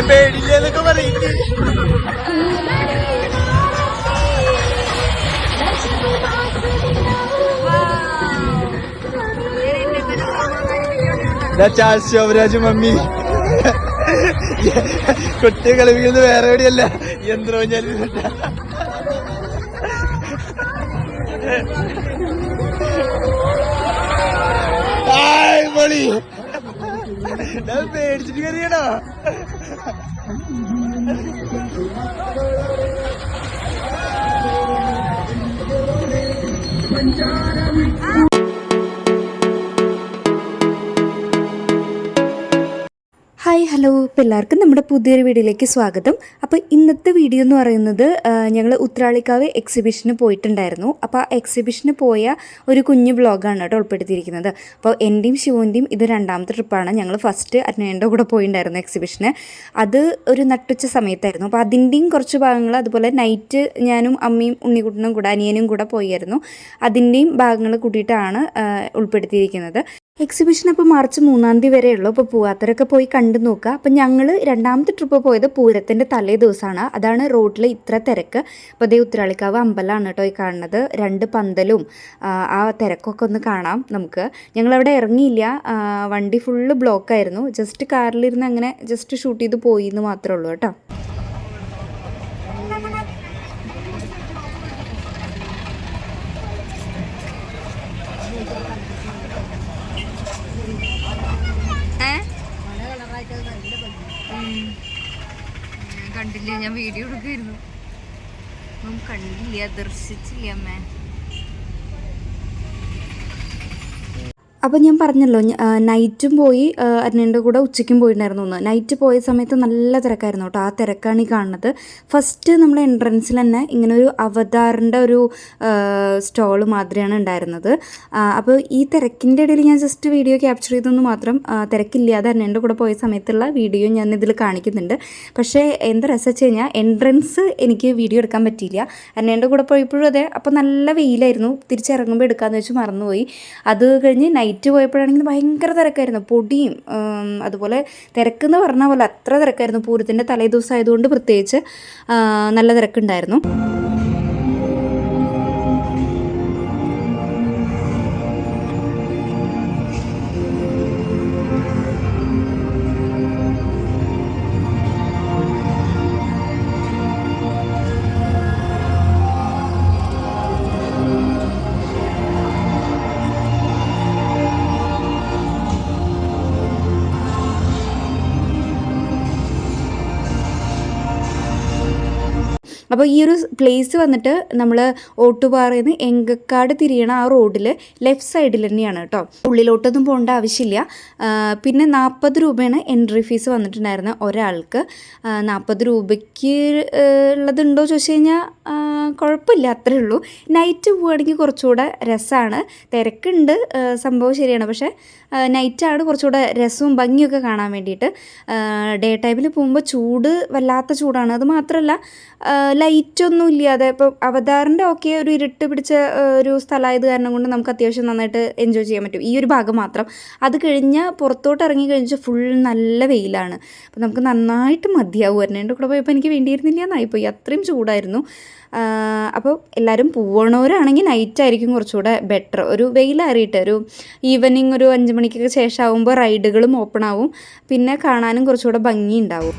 പേടില്ലെന്നൊക്കെ പറയുന്നത് Charles Sobhraj mummy. കുട്ടിയെ കളിപ്പിക്കുന്നത് വേറെ എവിടെയല്ല. യന്ത്രോഞ്ഞാൽ പൊളി. ഞാൻ പേടിച്ചിട്ട് കയറിയണോ ഹായ് ഹലോ. ഇപ്പോൾ എല്ലാവർക്കും നമ്മുടെ പുതിയൊരു വീഡിയോയിലേക്ക് സ്വാഗതം. അപ്പോൾ ഇന്നത്തെ വീഡിയോ എന്ന് പറയുന്നത് ഞങ്ങൾ ഉത്രാളിക്കാവ് എക്സിബിഷന് പോയിട്ടുണ്ടായിരുന്നു. അപ്പോൾ ആ എക്സിബിഷന് പോയ ഒരു കുഞ്ഞു വ്ളോഗാണ് കേട്ടോ ഉൾപ്പെടുത്തിയിരിക്കുന്നത്. അപ്പോൾ എന്റെയും ശിവന്റെയും ഇത് രണ്ടാമത്തെ ട്രിപ്പാണ് ഞങ്ങൾ ഫസ്റ്റ് അന്നേന്റെ കൂടെ പോയിട്ടുണ്ടായിരുന്നു എക്സിബിഷന് അത് ഒരു നട്ടുച്ച സമയത്തായിരുന്നു. അപ്പോൾ അതിന്റെയും കുറച്ച് ഭാഗങ്ങൾ അതുപോലെ നൈറ്റ് ഞാനും അമ്മയും ഉണ്ണിക്കുട്ടനും കൂടെ അനിയനും കൂടെ പോയായിരുന്നു. അതിന്റെയും ഭാഗങ്ങൾ കൂട്ടിയിട്ടാണ് ഉൾപ്പെടുത്തിയിരിക്കുന്നത്. എക്സിബിഷൻ അപ്പോൾ മാർച്ച് മൂന്നാം തീയതി വരെ ഉള്ളൂ. അപ്പോൾ പൂവാത്തരൊക്കെ പോയി കണ്ടു നോക്കുക. അപ്പം ഞങ്ങൾ രണ്ടാമത്തെ ട്രിപ്പ് പോയത് പൂരത്തിന്റെ തലേ ദിവസമാണ്. അതാണ് റോഡിൽ ഇത്ര തിരക്ക്. അപ്പോൾ അതേ ഉത്തരാളിക്കാവ് അമ്പലമാണ് കേട്ടോ ഈ കാണുന്നത്. രണ്ട് പന്തലും ആ, തിരക്കൊക്കെ ഒന്ന് കാണാം നമുക്ക്. ഞങ്ങളവിടെ ഇറങ്ങിയില്ല. വണ്ടി ഫുള്ള് ബ്ലോക്കായിരുന്നു ജസ്റ്റ് കാറിലിരുന്ന് അങ്ങനെ ജസ്റ്റ് ഷൂട്ട് ചെയ്ത് പോയി എന്ന് മാത്രമേ ഉള്ളൂ കേട്ടോ ഞാൻ കണ്ടില്ല ഞാൻ വീഡിയോ എടുക്കുമായിരുന്നു കണ്ടില്ല ദർശിച്ചില്ല അമ്മേ അപ്പോൾ ഞാൻ പറഞ്ഞല്ലോ നൈറ്റും പോയി അന്നേന്റെ കൂടെ ഉച്ചയ്ക്കും പോയിട്ടുണ്ടായിരുന്നു ഒന്ന്. നൈറ്റ് പോയ സമയത്ത് നല്ല തിരക്കായിരുന്നു കേട്ടോ ആ തിരക്കാണ് ഈ കാണുന്നത്. ഫസ്റ്റ് നമ്മൾ എൻട്രൻസിൽ തന്നെ ഇങ്ങനെ ഒരു അവതാറിന്റെ ഒരു സ്റ്റോൾ മാതിരിയാണ് ഉണ്ടായിരുന്നത്. അപ്പോൾ ഈ തിരക്കിന്റെ ഇടയിൽ ഞാൻ ജസ്റ്റ് വീഡിയോ ക്യാപ്ചർ ചെയ്തെന്ന് മാത്രം തിരക്കില്ലാതെ അന്നേന്റെ കൂടെ പോയ സമയത്തുള്ള വീഡിയോ ഞാൻ ഇതിൽ കാണിക്കുന്നുണ്ട്. പക്ഷേ എന്താ രസം വെച്ച് കഴിഞ്ഞാൽ എൻട്രൻസ് എനിക്ക് വീഡിയോ എടുക്കാൻ പറ്റിയില്ല. അന്നേന്റെ കൂടെ പോയപ്പോഴും അതെ അപ്പോൾ നല്ല വെയിലായിരുന്നു. തിരിച്ചിറങ്ങുമ്പോൾ എടുക്കാമെന്ന് വെച്ച് മറന്നുപോയി. അത് കഴിഞ്ഞ് നൈറ്റ് പോയപ്പോഴാണെങ്കിൽ ഭയങ്കര തിരക്കായിരുന്നു. പൊടിയും അതുപോലെ തിരക്കെന്ന് പറഞ്ഞ പോലെ അത്ര തിരക്കായിരുന്നു. പൂരത്തിന്റെ തലേ ദിവസമായതുകൊണ്ട് പ്രത്യേകിച്ച് നല്ല തിരക്കുണ്ടായിരുന്നു. അപ്പോൾ ഈ ഒരു പ്ലേസ് വന്നിട്ട് നമ്മൾ ഓട്ടുപാറയിൽ നിന്ന് എങ്കക്കാട് തിരിയണ ആ റോഡിൽ ലെഫ്റ്റ് സൈഡിൽ തന്നെയാണ് കേട്ടോ. ഉള്ളിലോട്ടൊന്നും പോകേണ്ട ആവശ്യമില്ല. പിന്നെ നാൽപ്പത് രൂപയാണ് എൻട്രി ഫീസ് വന്നിട്ടുണ്ടായിരുന്നത് ഒരാൾക്ക്. നാൽപ്പത് രൂപയ്ക്ക് ഉള്ളതുണ്ടോ ചോദിച്ചു കഴിഞ്ഞാൽ കുഴപ്പമില്ല അത്രേ ഉള്ളൂ. നൈറ്റ് പോവുകയാണെങ്കിൽ കുറച്ചുകൂടെ രസമാണ് തിരക്കുണ്ട് സംഭവം ശരിയാണ്. പക്ഷേ നൈറ്റാണ് കുറച്ചുകൂടെ രസവും ഭംഗിയൊക്കെ കാണാൻ വേണ്ടിയിട്ട്. ഡേ ടൈമിൽ പോകുമ്പോൾ ചൂട് വല്ലാത്ത ചൂടാണ്. അത് മാത്രമല്ല ലൈറ്റൊന്നും ഇല്ലാതെ ഇപ്പോൾ അവതാറിന്റെ ഒക്കെ ഒരു ഇരുട്ട് പിടിച്ച ഒരു സ്ഥലമായത് കാരണം കൊണ്ട് നമുക്ക് അത്യാവശ്യം നന്നായിട്ട് എൻജോയ് ചെയ്യാൻ പറ്റും. ഈ ഒരു ഭാഗം മാത്രം. അത് കഴിഞ്ഞ് പുറത്തോട്ട് ഇറങ്ങി കഴിഞ്ഞാൽ ഫുൾ നല്ല വെയിലാണ്. അപ്പോൾ നമുക്ക് നന്നായിട്ട് മതിയാവും. എന്റെ കൂടെ പോയപ്പോൾ എനിക്ക് വേണ്ടിയിരുന്നില്ല എന്നായിപ്പോയി അത്രയും ചൂടായിരുന്നു. അപ്പോൾ എല്ലാവരും പോകണവരാണെങ്കിൽ നൈറ്റ് ആയിരിക്കും കുറച്ചുകൂടെ ബെറ്റർ ഒരു വെയിലാറിയിട്ട് ഒരു ഈവനിങ് ഒരു അഞ്ച് മണിക്കൊക്കെ ശേഷം ആകുമ്പോൾ റൈഡുകളും ഓപ്പൺ ആവും. പിന്നെ കാണാനും കുറച്ചുകൂടെ ഭംഗി ഉണ്ടാവും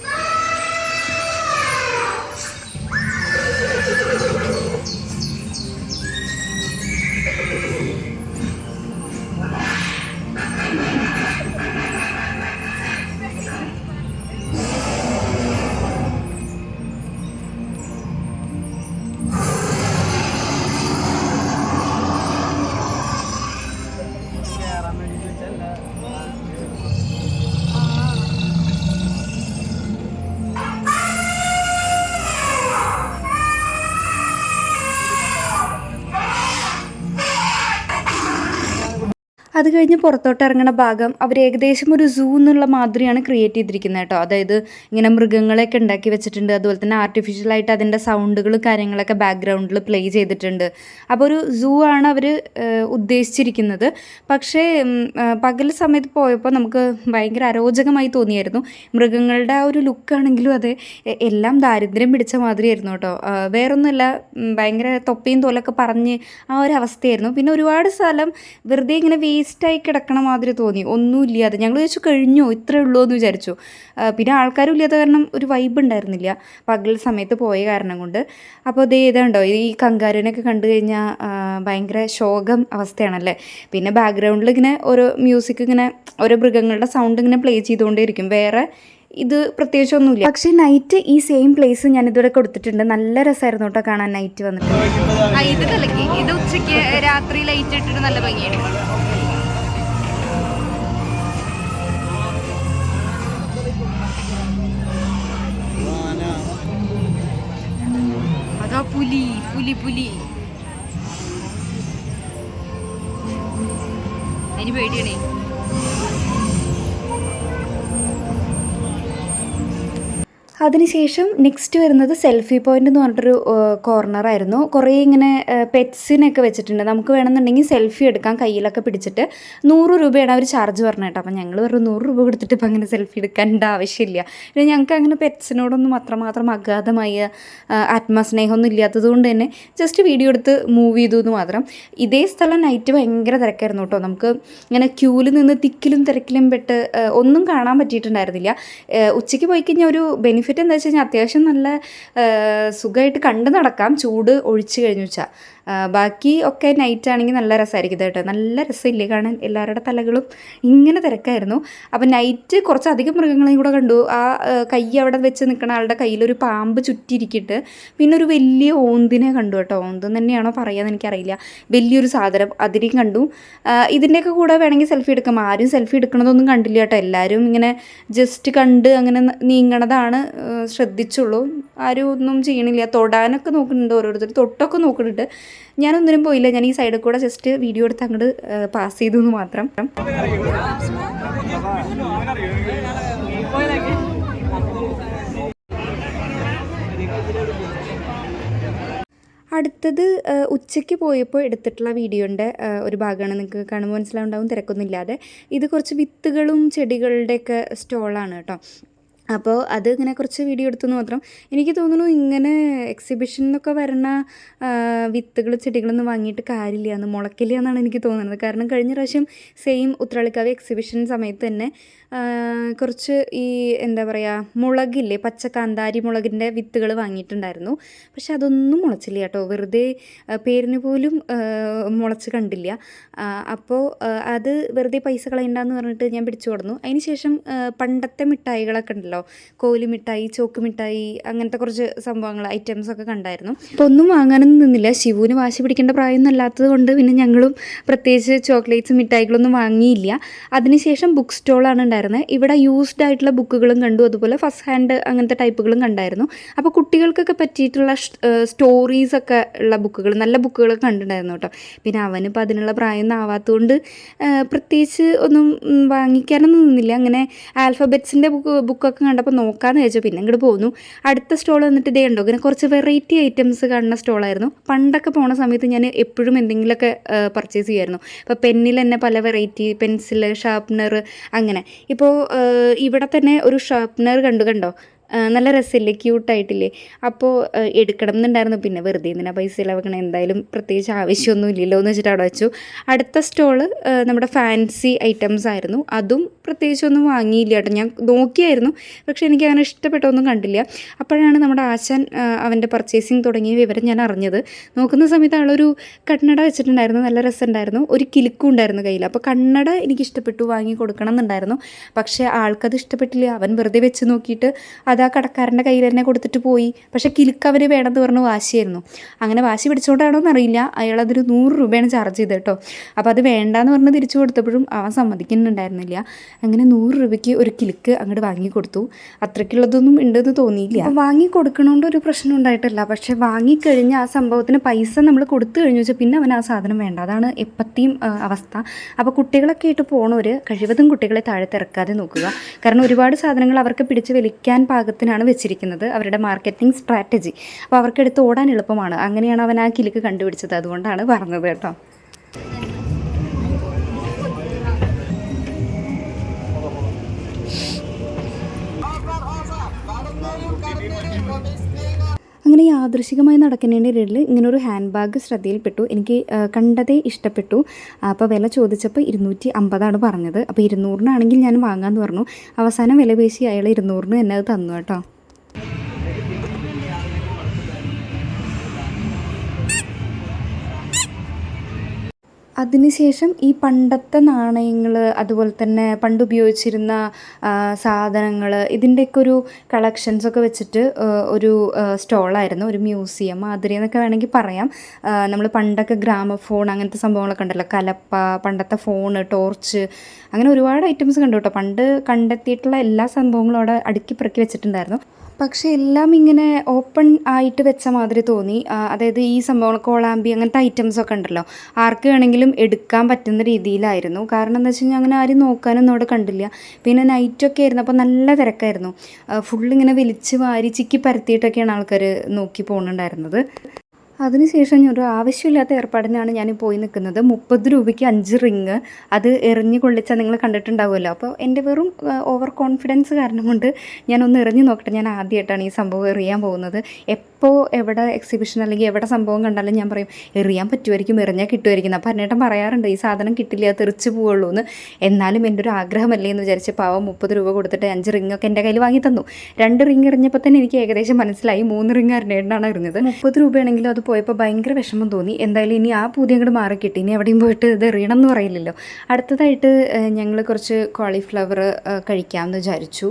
അത് കഴിഞ്ഞ് പുറത്തോട്ട് ഇറങ്ങുന്ന ഭാഗം അവർ ഏകദേശം ഒരു സൂ എന്നുള്ള മാതിരിയാണ് ക്രിയേറ്റ് ചെയ്തിരിക്കുന്നത് കേട്ടോ. അതായത് ഇങ്ങനെ മൃഗങ്ങളെയൊക്കെ ഉണ്ടാക്കി വെച്ചിട്ടുണ്ട്. അതുപോലെ തന്നെ ആർട്ടിഫിഷ്യൽ ആയിട്ട് അതിന്റെ സൗണ്ടുകൾ കാര്യങ്ങളൊക്കെ ബാക്ക്ഗ്രൗണ്ടിൽ പ്ലേ ചെയ്തിട്ടുണ്ട്. അപ്പോൾ ഒരു സൂ ആണ് അവർ ഉദ്ദേശിച്ചിരിക്കുന്നത്. പക്ഷേ പകൽ സമയത്ത് പോയപ്പോൾ നമുക്ക് ഭയങ്കര അരോചകമായി തോന്നിയായിരുന്നു. മൃഗങ്ങളുടെ ആ ഒരു ലുക്കാണെങ്കിലും അതെ എല്ലാം ദാരിദ്ര്യം പിടിച്ച മാതിരിയായിരുന്നു കേട്ടോ. വേറൊന്നുമില്ല ഭയങ്കര തൊപ്പിയും തോലൊക്കെ പറഞ്ഞ് ആ ഒരു അവസ്ഥയായിരുന്നു. പിന്നെ ഒരുപാട് സ്ഥലം വെറുതെ ഇങ്ങനെ വേസ്റ്റായി കിടക്കണ മാതിരി തോന്നി. ഒന്നുമില്ലാതെ. ഞങ്ങൾ വിചാരിച്ചു കഴിഞ്ഞോ ഇത്രേ ഉള്ളൂ എന്ന് വിചാരിച്ചു പിന്നെ ആൾക്കാരും ഇല്ലാത്ത കാരണം ഒരു വൈബ് ഉണ്ടായിരുന്നില്ല. പകൽ സമയത്ത് പോയ കാരണം കൊണ്ട്. അപ്പോൾ ദേ ഏതാണ്ടോ ഈ കങ്കാരനൊക്കെ കണ്ടു കഴിഞ്ഞാൽ ഭയങ്കര ശോകം അവസ്ഥയാണല്ലേ? പിന്നെ ബാക്ക്ഗ്രൗണ്ടിൽ ഇങ്ങനെ ഓരോ മ്യൂസിക് ഇങ്ങനെ ഓരോ മൃഗങ്ങളുടെ സൗണ്ട് ഇങ്ങനെ പ്ലേ ചെയ്തുകൊണ്ടേയിരിക്കും. വേറെ ഇത് പ്രത്യേകിച്ചൊന്നുമില്ല. പക്ഷേ നൈറ്റ് ഈ സെയിം പ്ലേസ് ഞാൻ ഇതുവരെ കൊടുത്തിട്ടുണ്ട്. നല്ല രസമായിരുന്നു കേട്ടോ കാണാൻ നൈറ്റ് വന്നിട്ട്. ഇത് ഉച്ചയ്ക്ക് രാത്രി ലൈറ്റ് ഇട്ടിട്ട് നല്ല ഭംഗിയായിട്ട് അതാ പുലി പുലി പുലി അതിന് പേടിയാണേ അതിനുശേഷം നെക്സ്റ്റ് വരുന്നത് സെൽഫി പോയിന്റ് എന്ന് പറഞ്ഞിട്ടൊരു കോർണറായിരുന്നു കുറേ ഇങ്ങനെ പെറ്റ്സിനൊക്കെ വെച്ചിട്ടുണ്ട്. നമുക്ക് വേണമെന്നുണ്ടെങ്കിൽ സെൽഫി എടുക്കാം കയ്യിലൊക്കെ പിടിച്ചിട്ട്. നൂറ് രൂപയാണ് അവർ ചാർജ് പറഞ്ഞത് കേട്ടോ. അപ്പം ഞങ്ങൾ പറഞ്ഞു നൂറ് രൂപ കൊടുത്തിട്ട് ഇപ്പം അങ്ങനെ സെൽഫി എടുക്കേണ്ട ആവശ്യമില്ല. പിന്നെ ഞങ്ങൾക്ക് അങ്ങനെ പെറ്റ്സിനോടൊന്നും അത്രമാത്രം അഗാധമായ ആത്മസ്നേഹമൊന്നും ഇല്ലാത്തത് കൊണ്ട് തന്നെ ജസ്റ്റ് വീഡിയോ എടുത്ത് മൂവ് ചെയ്തു എന്ന് മാത്രം. ഇതേ സ്ഥലം നൈറ്റ് ഭയങ്കര തിരക്കായിരുന്നു കേട്ടോ. നമുക്ക് ഇങ്ങനെ ക്യൂവിൽ നിന്ന് തിക്കിലും തിരക്കിലും പെട്ട് ഒന്നും കാണാൻ പറ്റിയിട്ടുണ്ടായിരുന്നില്ല. ഉച്ചയ്ക്ക് പോയി കഴിഞ്ഞാൽ ഒരു ബെനിഫിറ്റ് എന്താ വെച്ച് കഴിഞ്ഞാൽ അത്യാവശ്യം നല്ല സുഖമായിട്ട് കണ്ടു നടക്കാം. ചൂട് ഒഴിച്ചു കഴിഞ്ഞു വെച്ചാൽ ബാക്കി ഒക്കെ നൈറ്റ് ആണെങ്കിൽ നല്ല രസമായിരിക്കും കേട്ടോ. നല്ല രസമില്ലേ കാണാൻ? എല്ലാവരുടെ തലകളും ഇങ്ങനെ തിരക്കായിരുന്നു. അപ്പം നൈറ്റ് കുറച്ചധികം മൃഗങ്ങളെയും കൂടെ കണ്ടു. ആ കൈ അവിടെ വെച്ച് നിൽക്കുന്ന ആളുടെ കയ്യിലൊരു പാമ്പ് ചുറ്റിയിരിക്കിട്ട് പിന്നെ ഒരു വലിയ ഓന്തിനെ കണ്ടു കേട്ടോ. ഓന്തെന്ന് തന്നെയാണോ പറയുക എനിക്കറിയില്ല. വലിയൊരു സാധനം അതിനെയും കണ്ടു. ഇതിന്റെയൊക്കെ കൂടെ വേണമെങ്കിൽ സെൽഫി എടുക്കാം. ആരും സെൽഫി എടുക്കണതൊന്നും കണ്ടില്ല കേട്ടോ. എല്ലാവരും ഇങ്ങനെ ജസ്റ്റ് കണ്ട് അങ്ങനെ നീങ്ങണതാണ് ശ്രദ്ധിച്ചുള്ളൂ. ആരും ഒന്നും ചെയ്യണില്ല. തൊടാനൊക്കെ നോക്കുന്നുണ്ട് ഓരോരുത്തർ. തൊട്ടൊക്കെ നോക്കുന്നുണ്ട്. ഞാനൊന്നിനും പോയില്ല. ഞാൻ ഈ സൈഡിൽ കൂടെ ജസ്റ്റ് വീഡിയോ എടുത്ത് അങ്ങോട്ട് പാസ് ചെയ്തു എന്ന് മാത്രം. അടുത്തത് ഉച്ചയ്ക്ക് പോയപ്പോൾ എടുത്തിട്ടുള്ള വീഡിയോന്റെ ഒരു ഭാഗമാണ്. നിങ്ങൾക്ക് കാണുമ്പോൾ മനസ്സിലാവുണ്ടാവും തിരക്കൊന്നുമില്ലാതെ ഇത് കുറച്ച് വിത്തുകളും ചെടികളുടെയൊക്കെ സ്റ്റോളാണ് കേട്ടോ. അപ്പോൾ അത് ഇങ്ങനെ കുറച്ച് വീഡിയോ എടുത്തെന്ന് മാത്രം എനിക്ക് തോന്നുന്നു ഇങ്ങനെ എക്സിബിഷൻ എന്നൊക്കെ വരണ വിത്തുകൾ ചെടികളൊന്നും വാങ്ങിയിട്ട് കാര്യമില്ല എന്ന് മുളക്കില്ല എന്നാണ് എനിക്ക് തോന്നുന്നത്. കാരണം കഴിഞ്ഞ പ്രാവശ്യം സെയിം ഉത്രാളിക്കാവ് എക്സിബിഷൻ സമയത്ത് തന്നെ കുറച്ച് ഈ എന്താ പറയുക മുളകില്ലേ പച്ച കാന്താരി മുളകിന്റെ വിത്തുകൾ വാങ്ങിയിട്ടുണ്ടായിരുന്നു. പക്ഷെ അതൊന്നും മുളച്ചില്ല കേട്ടോ. വെറുതെ പേരിന് പോലും മുളച്ച് കണ്ടില്ല. അപ്പോൾ അത് വെറുതെ പൈസ കളയണ്ടെന്ന് പറഞ്ഞിട്ട് ഞാൻ പിടിച്ചു കൊടുന്നു അതിന് ശേഷം പണ്ടത്തെ മിഠായികളൊക്കെ ഉണ്ടല്ലോ കോലി മിഠായി ചോക്ക് മിഠായി അങ്ങനത്തെ കുറച്ച് സംഭവങ്ങൾ ഐറ്റംസ് ഒക്കെ കണ്ടായിരുന്നു. അപ്പോൾ ഒന്നും വാങ്ങാനൊന്നും നിന്നില്ല. ശിവുവിന് വാശി പിടിക്കേണ്ട പ്രായമൊന്നും അല്ലാത്തത് കൊണ്ട് പിന്നെ ഞങ്ങളും പ്രത്യേകിച്ച് ചോക്ലേറ്റ്സ് മിഠായികളൊന്നും വാങ്ങിയില്ല. അതിനുശേഷം ബുക്ക് സ്റ്റോളാണ് ഉണ്ടായിരുന്നത്. ഇവിടെ യൂസ്ഡ് ആയിട്ടുള്ള ബുക്കുകളും കണ്ടു. അതുപോലെ ഫസ്റ്റ് ഹാൻഡ് അങ്ങനത്തെ ടൈപ്പുകളും കണ്ടായിരുന്നു. അപ്പോൾ കുട്ടികൾക്കൊക്കെ പറ്റിയിട്ടുള്ള സ്റ്റോറീസ് ഒക്കെ ഉള്ള ബുക്കുകൾ നല്ല ബുക്കുകളൊക്കെ കണ്ടിട്ടുണ്ടായിരുന്നു കേട്ടോ. പിന്നെ അവനിപ്പോൾ അതിനുള്ള പ്രായമൊന്നും ആവാത്തതുകൊണ്ട് പ്രത്യേകിച്ച് ഒന്നും വാങ്ങിക്കാനൊന്നും നിന്നില്ല. അങ്ങനെ ആൽഫബറ്റ്സിന്റെ ബുക്ക് ബുക്കൊക്കെ കണ്ടപ്പോൾ നോക്കാമെന്ന് വെച്ചു പിന്നെ ഇങ്ങോട്ട് പോന്നു. അടുത്ത സ്റ്റോൾ വന്നിട്ട് ഇതേ ഉണ്ടോ ഇങ്ങനെ കുറച്ച് വെറൈറ്റി ഐറ്റംസ് കാണുന്ന സ്റ്റോളായിരുന്നു പണ്ടൊക്കെ പോണ സമയത്ത് ഞാൻ എപ്പോഴും എന്തെങ്കിലുമൊക്കെ പർച്ചേസ് ചെയ്യുമായിരുന്നു. അപ്പോൾ പെന്നിൽ തന്നെ പല വെറൈറ്റി പെൻസിൽ ഷാർപ്നർ അങ്ങനെ. ഇപ്പോൾ ഇവിടെ തന്നെ ഒരു ഷാർപ്നർ കണ്ടു കണ്ടോ? നല്ല രസമില്ലേ? ക്യൂട്ടായിട്ടില്ലേ? അപ്പോൾ എടുക്കണം എന്നുണ്ടായിരുന്നു. പിന്നെ വെറുതെ എന്തിനാ പൈസ ചിലവാക്കണം? എന്തായാലും പ്രത്യേകിച്ച് ആവശ്യമൊന്നും ഇല്ലല്ലോ എന്ന് വെച്ചിട്ട് അവിടെ വെച്ചു. അടുത്ത സ്റ്റോൾ നമ്മുടെ ഫാൻസി ഐറ്റംസ് ആയിരുന്നു. അതും പ്രത്യേകിച്ചൊന്നും വാങ്ങിയില്ല കേട്ടോ. ഞാൻ നോക്കിയായിരുന്നു. പക്ഷേ എനിക്ക് അങ്ങനെ ഇഷ്ടപ്പെട്ടൊന്നും കണ്ടില്ല. അപ്പോഴാണ് നമ്മുടെ ആശാൻ അവന്റെ പർച്ചേസിങ് തുടങ്ങിയ വിവരം ഞാൻ അറിഞ്ഞത്. നോക്കുന്ന സമയത്ത് ആളൊരു കണ്ണട വെച്ചിട്ടുണ്ടായിരുന്നു. നല്ല രസമുണ്ടായിരുന്നു. ഒരു കിലുക്കും ഉണ്ടായിരുന്നു കയ്യിൽ. അപ്പോൾ കണ്ണട എനിക്ക് ഇഷ്ടപ്പെട്ടു. വാങ്ങി കൊടുക്കണം എന്നുണ്ടായിരുന്നു. പക്ഷേ ആൾക്കത് ഇഷ്ടപ്പെട്ടില്ല. അവൻ വെറുതെ വെച്ച് നോക്കിയിട്ട് അത് അത് ആ കടക്കാരന്റെ കയ്യിൽ തന്നെ കൊടുത്തിട്ട് പോയി. പക്ഷേ കിലുക്ക് അവർ വേണമെന്ന് പറഞ്ഞ് വാശിയായിരുന്നു. അങ്ങനെ വാശി പിടിച്ചോണ്ടാണോ എന്നറിയില്ല. അയാൾ അതൊരു നൂറ് രൂപയാണ് ചാർജ് ചെയ്തത് കേട്ടോ. അപ്പോൾ അത് വേണ്ടാന്ന് പറഞ്ഞ് തിരിച്ചു കൊടുത്തപ്പോഴും അവൻ സമ്മതിക്കുന്നുണ്ടായിരുന്നില്ല. അങ്ങനെ നൂറ് രൂപയ്ക്ക് ഒരു കിലുക്ക് അങ്ങോട്ട് വാങ്ങി കൊടുത്തു. അത്രയ്ക്കുള്ളതൊന്നും ഉണ്ടെന്ന് തോന്നിയില്ല. വാങ്ങി കൊടുക്കണോണ്ട് ഒരു പ്രശ്നം ഉണ്ടായിട്ടില്ല. പക്ഷേ വാങ്ങിക്കഴിഞ്ഞ് ആ സംഭവത്തിന് പൈസ നമ്മൾ കൊടുത്തു കഴിഞ്ഞു വെച്ചാൽ പിന്നെ അവൻ ആ സാധനം വേണ്ട. അതാണ് എപ്പത്തെയും അവസ്ഥ. അപ്പോൾ കുട്ടികളൊക്കെ ആയിട്ട് പോണവർ കഴിവതും കുട്ടികളെ താഴെ തിറക്കാതെ നോക്കുക. കാരണം ഒരുപാട് സാധനങ്ങൾ അവർക്ക് പിടിച്ച് വലിക്കാൻ പാകത്തിനാണ് വെച്ചിരിക്കുന്നത് അവരുടെ മാർക്കറ്റിംഗ് സ്ട്രാറ്റജി. അപ്പോൾ അവർക്കെടുത്ത് ഓടാൻ എളുപ്പമാണ്. അങ്ങനെയാണ് അവൻ ആ കിലുക്ക് കണ്ടുപിടിച്ചത്. അതുകൊണ്ടാണ് പറഞ്ഞത് കേട്ടോ. അങ്ങനെ യാദൃശികമായി നടക്കുന്നതിന്റെ ഇടയിൽ ഇങ്ങനെ ഒരു ഹാൻഡ് ബാഗ് ശ്രദ്ധയിൽപ്പെട്ടു. എനിക്ക് കണ്ടതേ ഇഷ്ടപ്പെട്ടു. അപ്പോൾ വില ചോദിച്ചപ്പോൾ ഇരുന്നൂറ്റി അമ്പതാണ് പറഞ്ഞത്. അപ്പോൾ ഇരുന്നൂറിനാണെങ്കിൽ ഞാൻ വാങ്ങാമെന്ന് പറഞ്ഞു. അവസാനം വില പേശി അയാൾ ഇരുന്നൂറിന് എന്നെ അത് തന്നു കേട്ടോ. അതിനുശേഷം ഈ പണ്ടത്തെ നാണയങ്ങൾ അതുപോലെ തന്നെ പണ്ട് ഉപയോഗിച്ചിരുന്ന സാധനങ്ങൾ ഇതിന്റെയൊക്കെ ഒരു കളക്ഷൻസൊക്കെ വെച്ചിട്ട് ഒരു സ്റ്റോളായിരുന്നു ഒരു മ്യൂസിയം മാതിരി എന്നൊക്കെ വേണമെങ്കിൽ പറയാം. നമ്മൾ പണ്ടൊക്കെ ഗ്രാമഫോൺ അങ്ങനത്തെ സംഭവങ്ങളൊക്കെ ഉണ്ടല്ലോ കലപ്പ പണ്ടത്തെ ഫോണ് ടോർച്ച് അങ്ങനെ ഒരുപാട് ഐറ്റംസ് കണ്ടു കേട്ടോ. പണ്ട് കണ്ടെത്തിയിട്ടുള്ള എല്ലാ സംഭവങ്ങളും അവിടെ അടുക്കി പെറുക്കി വെച്ചിട്ടുണ്ടായിരുന്നു. പക്ഷേ എല്ലാം ഇങ്ങനെ ഓപ്പൺ ആയിട്ട് വെച്ച മാതിരി തോന്നി. അതായത് ഈ സംഭവങ്ങൾ കോളാമ്പി അങ്ങനത്തെ ഐറ്റംസ് ഒക്കെ ഉണ്ടല്ലോ. ആർക്ക് വേണമെങ്കിലും എടുക്കാൻ പറ്റുന്ന രീതിയിലായിരുന്നു. കാരണം എന്താ വെച്ച് കഴിഞ്ഞാൽ അങ്ങനെ ആരും നോക്കാനൊന്നും അവിടെ കണ്ടില്ല. പിന്നെ നൈറ്റൊക്കെ ആയിരുന്നു. അപ്പോൾ നല്ല തിരക്കായിരുന്നു. ഫുള്ളിങ്ങനെ വലിച്ച് വാരി ചിക്കി പരത്തിയിട്ടൊക്കെയാണ് ആൾക്കാർ നോക്കി പോകുന്നുണ്ടായിരുന്നത് അതിനുശേഷം ഒരു ആവശ്യമില്ലാത്ത ഏർപ്പാടിനാണ് ഞാൻ പോയി നിൽക്കുന്നത്. മുപ്പത് രൂപയ്ക്ക് അഞ്ച് റിങ് അത് എറിഞ്ഞ് കൊള്ളിച്ചാൽ നിങ്ങൾ കണ്ടിട്ടുണ്ടാവുമല്ലോ. അപ്പോൾ എന്റെ വെറും ഓവർ കോൺഫിഡൻസ് കാരണം കൊണ്ട് ഞാനൊന്ന് എറിഞ്ഞ് നോക്കട്ടെ. ഞാൻ ആദ്യമായിട്ടാണ് ഈ സംഭവം എറിയാൻ പോകുന്നത്. എപ്പോൾ എവിടെ എക്സിബിഷൻ അല്ലെങ്കിൽ എവിടെ സംഭവം കണ്ടാലും ഞാൻ പറയും എറിയാൻ പറ്റുമായിരിക്കും എറിഞ്ഞാൽ കിട്ടുമായിരിക്കും. അപ്പോൾ അന്നേട്ടൻ പറയാറുണ്ട് ഈ സാധനം കിട്ടില്ല തെറിച്ച് പോവുള്ളൂ എന്ന്. എന്നാലും എന്റെ ഒരു ആഗ്രഹമല്ലേ എന്ന് വിചാരിച്ച് പാവം മുപ്പത് രൂപ കൊടുത്തിട്ട് അഞ്ച് റിങ്ങൊക്കെ എന്റെ കയ്യിൽ വാങ്ങി തന്നു. രണ്ട് റിങ് എറിഞ്ഞപ്പോൾ തന്നെ എനിക്ക് ഏകദേശം മനസ്സിലായി. മൂന്ന് റിങ് അരണ്ടേണ്ടാണ് എറിഞ്ഞത്. മുപ്പത് രൂപയാണെങ്കിലും അത് പോയപ്പോൾ ഭയങ്കര വിഷമം തോന്നി. എന്തായാലും ഇനി ആ പൂതി അങ്ങോട്ട് മാറി കിട്ടി ഇനി എവിടെയും പോയിട്ട് ഇത് എറിയണം എന്ന് പറയില്ലല്ലോ. അടുത്തതായിട്ട് ഞങ്ങൾ കുറച്ച് കോളിഫ്ലവർ കഴിക്കാമെന്ന് വിചാരിച്ചു.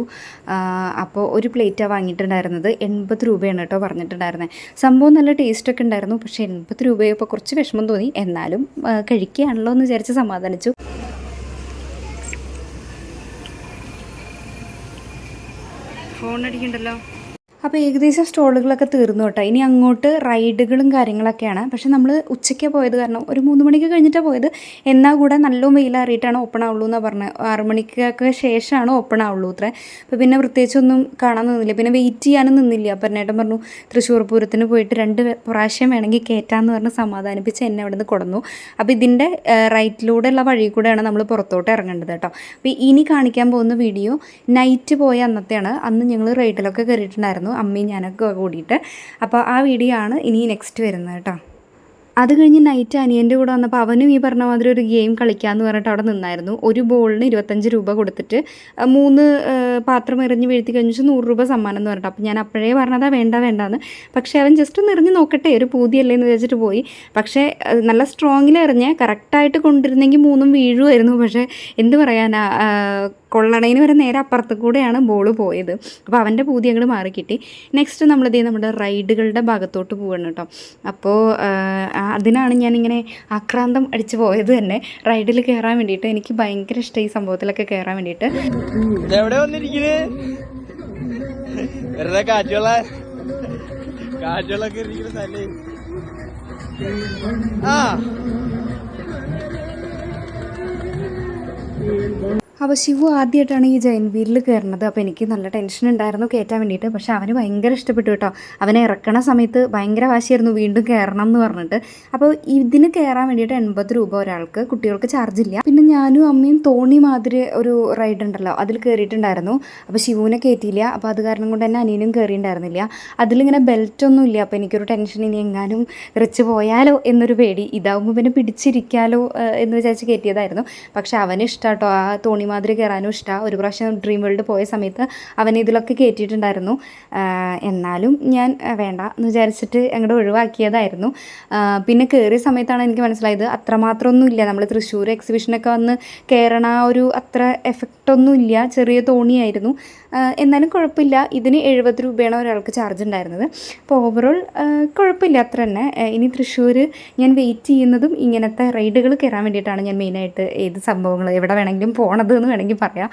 അപ്പോൾ ഒരു പ്ലേറ്റാണ് വാങ്ങിയിട്ടുണ്ടായിരുന്നത്. എൺപത് രൂപയാണ് കേട്ടോ പറഞ്ഞിട്ടുണ്ടായിരുന്നത് സംഭവം നല്ല ടേസ്റ്റൊക്കെ ഉണ്ടായിരുന്നു. പക്ഷേ എൺപത് രൂപയപ്പോൾ കുറച്ച് വിഷമം തോന്നി. എന്നാലും കഴിക്കുകയാണല്ലോ എന്ന് വിചാരിച്ച് സമാധാനിച്ചു. ഫോൺ അടിക്കണ്ടല്ലോ? അപ്പോൾ ഏകദേശം സ്റ്റോളുകളൊക്കെ തീർന്നു കേട്ടോ. ഇനി അങ്ങോട്ട് റൈഡുകളും കാര്യങ്ങളൊക്കെയാണ്. പക്ഷെ നമ്മൾ ഉച്ചയ്ക്ക് പോയത് കാരണം ഒരു മൂന്ന് മണിക്ക് കഴിഞ്ഞിട്ടാണ് പോയത്. എന്നാൽ കൂടെ നല്ല വെയിലാറിയിട്ടാണ് ഓപ്പൺ ആവുള്ളൂ എന്നാണ് പറഞ്ഞത് ആറ് മണിക്കൊക്കെ ശേഷമാണ് ഓപ്പൺ ആവുള്ളൂ അത്ര. അപ്പോൾ പിന്നെ പ്രത്യേകിച്ചൊന്നും കാണാൻ നിന്നില്ല. പിന്നെ വെയിറ്റ് ചെയ്യാനും നിന്നില്ല. അപ്പം പറഞ്ഞു തൃശ്ശൂർ പൂരത്തിന് പോയിട്ട് രണ്ട് പ്രാവശ്യം വേണമെങ്കിൽ കയറ്റാമെന്ന് പറഞ്ഞ് സമാധാനിപ്പിച്ച് എന്നെ അവിടെ നിന്ന് കൊടുന്നു അപ്പോൾ ഇതിന്റെ റൈറ്റിലൂടെയുള്ള വഴി കൂടെയാണ് നമ്മൾ പുറത്തോട്ട് ഇറങ്ങേണ്ടത് കേട്ടോ. അപ്പോൾ ഇനി കാണിക്കാൻ പോകുന്ന വീഡിയോ നൈറ്റ് പോയ അന്നത്തെയാണ്. അന്ന് ഞങ്ങൾ റൈഡിലൊക്കെ കയറിയിട്ടുണ്ടായിരുന്നു. അമ്മയും ഞാനൊക്കെ കൂടിയിട്ട്. അപ്പോൾ ആ വീഡിയോ ആണ് ഇനി നെക്സ്റ്റ് വരുന്നത് കേട്ടോ. അത് കഴിഞ്ഞ് നൈറ്റ് അനിയന്റെ കൂടെ വന്നപ്പോൾ അവനും ഈ പറഞ്ഞ മാതിരി ഒരു ഗെയിം കളിക്കാമെന്ന് പറഞ്ഞിട്ട് അവിടെ നിന്നായിരുന്നു. ഒരു ബോളിന് ഇരുപത്തഞ്ച് രൂപ കൊടുത്തിട്ട് മൂന്ന് പാത്രം എറിഞ്ഞ് വീഴ്ത്തി കഴിഞ്ഞിട്ട് നൂറ് രൂപ സമ്മാനം എന്ന് പറഞ്ഞിട്ട്. അപ്പോൾ ഞാൻ അപ്പോഴേ പറഞ്ഞതാ വേണ്ട വേണ്ടാന്ന്. പക്ഷേ അവൻ ജസ്റ്റ് ഒന്ന് എറിഞ്ഞ് നോക്കട്ടെ ഒരു പൂതിയല്ലേ എന്ന് വെച്ചിട്ട് പോയി. പക്ഷേ നല്ല സ്ട്രോങ്ങിൽ എറിഞ്ഞ് കറക്റ്റായിട്ട് കൊണ്ടിരുന്നെങ്കിൽ മൂന്നും വീഴുമായിരുന്നു പക്ഷേ എന്ത് പറയാനാ കൊള്ളണേന് വരെ നേരെ അപ്പുറത്ത് കൂടെയാണ് ബോൾ പോയത്. അപ്പോൾ അവന്റെ പൂതി അങ്ങോട്ട് മാറി കിട്ടി നെക്സ്റ്റ് നമ്മളിതേ നമ്മുടെ റൈഡുകളുടെ ഭാഗത്തോട്ട് പോവാണ് കേട്ടോ. അപ്പോൾ അതിനാണ് ഞാനിങ്ങനെ ആക്രാന്തം അടിച്ച് പോയത് തന്നെ. റൈഡിൽ കയറാൻ വേണ്ടിയിട്ട് എനിക്ക് ഭയങ്കര ഇഷ്ടം ഈ സംഭവത്തിലൊക്കെ കയറാൻ വേണ്ടിയിട്ട്. വെറുതെ സ്ഥലേ. ആ. അപ്പോൾ ശിവു ആദ്യമായിട്ടാണ് ഈ ജൈൻ വീലിൽ കയറുന്നത്. അപ്പോൾ എനിക്ക് നല്ല ടെൻഷൻ ഉണ്ടായിരുന്നു കയറ്റാൻ വേണ്ടിയിട്ട്. പക്ഷേ അവന് ഭയങ്കര ഇഷ്ടപ്പെട്ടു കേട്ടോ. അവനെ ഇറക്കണ സമയത്ത് ഭയങ്കര വാശിയായിരുന്നു വീണ്ടും കയറണം എന്ന് പറഞ്ഞിട്ട്. അപ്പോൾ ഇതിന് കയറാൻ വേണ്ടിയിട്ട് എൺപത് രൂപ ഒരാൾക്ക് കുട്ടികൾക്ക് ചാർജ് ഇല്ല. പിന്നെ ഞാനും അമ്മയും തോണി മാതിരി ഒരു റൈഡ് ഉണ്ടല്ലോ അതിൽ കയറിയിട്ടുണ്ടായിരുന്നു. അപ്പോൾ ശിവുവിനെ കയറ്റിയില്ല അപ്പോൾ അത് കാരണം കൊണ്ട് തന്നെ അനിയനും കയറിയിട്ടുണ്ടായിരുന്നില്ല. അതിലിങ്ങനെ ബെൽറ്റ് ഒന്നും ഇല്ല. അപ്പോൾ എനിക്കൊരു ടെൻഷൻ ഇനി എങ്ങാനും റിച്ച് പോയാലോ എന്നൊരു പേടി. ഇതാവുമ്പോൾ പിന്നെ പിടിച്ചിരിക്കാലോ എന്ന് വിചാരിച്ച് കയറ്റിയതായിരുന്നു പക്ഷേ അവന് ഇഷ്ടാട്ടോ ആ തോണി ഒരുമാതിരി കയറാനും ഇഷ്ടമാണ് ഒരു പ്രാവശ്യം ഡ്രീം വേൾഡ് പോയ സമയത്ത് അവൻ ഇതിലൊക്കെ കയറ്റിയിട്ടുണ്ടായിരുന്നു എന്നാലും ഞാൻ വേണ്ട എന്ന് വിചാരിച്ചിട്ട് അങ്ങോട്ട് ഒഴിവാക്കിയതായിരുന്നു. പിന്നെ കയറിയ സമയത്താണ് എനിക്ക് മനസ്സിലായത് അത്രമാത്രമൊന്നും ഇല്ല. നമ്മൾ തൃശ്ശൂർ എക്സിബിഷനൊക്കെ വന്ന് കയറണ ഒരു അത്ര എഫക്റ്റൊന്നും ഇല്ല. ചെറിയ തോണിയായിരുന്നു. എന്നാലും കുഴപ്പമില്ല. ഇതിന് എഴുപത് രൂപയാണ് ഒരാൾക്ക് ചാർജ് ഉണ്ടായിരുന്നത്. അപ്പോൾ ഓവറോൾ കുഴപ്പമില്ല അത്ര തന്നെ. ഇനി തൃശ്ശൂർ ഞാൻ വെയിറ്റ് ചെയ്യുന്നതും ഇങ്ങനത്തെ റൈഡുകൾ കയറാൻ വേണ്ടിയിട്ടാണ് ഞാൻ മെയിനായിട്ട് ഏത് സംഭവങ്ങൾ എവിടെ വേണമെങ്കിലും പോണത് എന്ന് വേണമെങ്കിൽ പറയാം.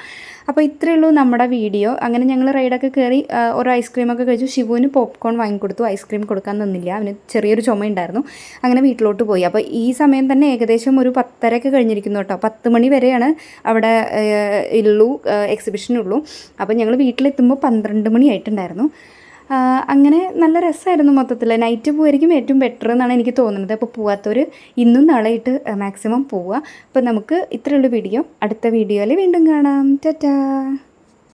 അപ്പോൾ ഇത്രയേ ഉള്ളൂ നമ്മുടെ വീഡിയോ. അങ്ങനെ ഞങ്ങൾ റൈഡൊക്കെ കയറി ഒരു ഐസ്ക്രീമൊക്കെ കഴിച്ചു. ശിവുവിന് പോപ്കോൺ വാങ്ങിക്കൊടുത്തു ഐസ്ക്രീം കൊടുക്കാൻ നിന്നില്ല. അവന് ചെറിയൊരു ചുമ ഉണ്ടായിരുന്നു. അങ്ങനെ വീട്ടിലോട്ട് പോയി. അപ്പോൾ ഈ സമയം തന്നെ ഏകദേശം ഒരു പത്തരയൊക്കെ കഴിഞ്ഞിരിക്കുന്നു കേട്ടോ. പത്ത് മണി വരെയാണ് അവിടെ ഉള്ളൂ. എക്സിബിഷനുള്ളൂ അപ്പോൾ ഞങ്ങൾ വീട്ടിലെത്തുമ്പോൾ പന്ത്രണ്ട് മണി ആയിട്ടുണ്ടായിരുന്നു. ആ, അങ്ങനെ നല്ല രസമായിരുന്നു മൊത്തത്തിൽ നൈറ്റ് പോയിരിക്കും ഏറ്റവും ബെറ്റർ എന്നാണ് എനിക്ക് തോന്നുന്നത്. അപ്പോൾ പോവാത്തവർ ഇന്നും നാളെയിട്ട് മാക്സിമം പോവുക. അപ്പോൾ നമുക്ക് ഇത്രയുള്ള വീഡിയോ അടുത്ത വീഡിയോയിൽ വീണ്ടും കാണാം. ടാറ്റാ